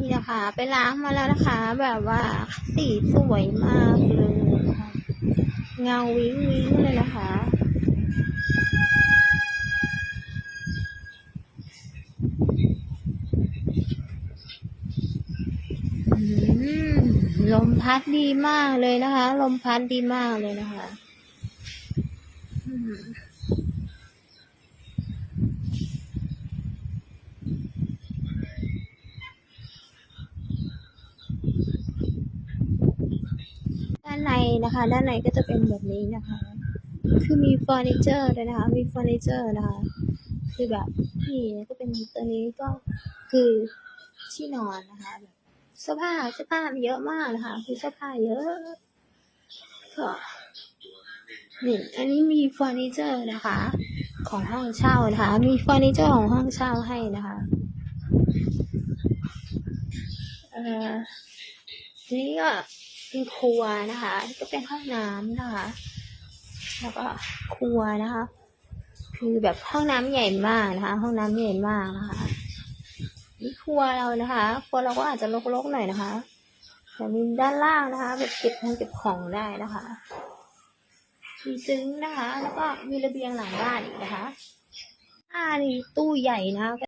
นี่นะคะไปล้างมาแล้วนะคะ แบบว่าสีสวยมากเลยนะคะเงาวิ้งวิ้งเลยนะคะลมพัดดีมากเลยนะคะ ลมพัดดีมากเลยนะคะ อืม ในนะคะ ด้านในก็จะเป็นแบบนี้นะคะ คือมีเฟอร์นิเจอร์ด้วยนะคะ มีเฟอร์นิเจอร์นะคะ คือแบบนี่ก็เป็นตัวนี้ก็คือที่นอนนะคะแบบเสื้อผ้าเสื้อผ้ามีเยอะมากนะคะคือเสื้อผ้าเยอะก็นี่อันนี้มีเฟอร์นิเจอร์นะคะ ของห้องเช่านะคะ มีเฟอร์นิเจอร์ของห้องเช่าให้นะคะเอ่อทีนี้ก็ เป็นครัวนะคะก็เป็นห้องน้ำนะคะ แล้วก็ครัวนะคะ คือแบบห้องน้ำใหญ่มากนะคะ ห้องน้ำใหญ่มากนะคะนี่ครัวเรานะคะครัวเราก็อาจจะรกๆหน่อยนะคะแต่มีด้านล่างนะคะ แบบเก็บของเก็บของได้นะคะมีซึ้งนะคะ แล้วก็มีระเบียงหลังบ้านอีกนะคะอ่านี่ตู้ใหญ่นะคะ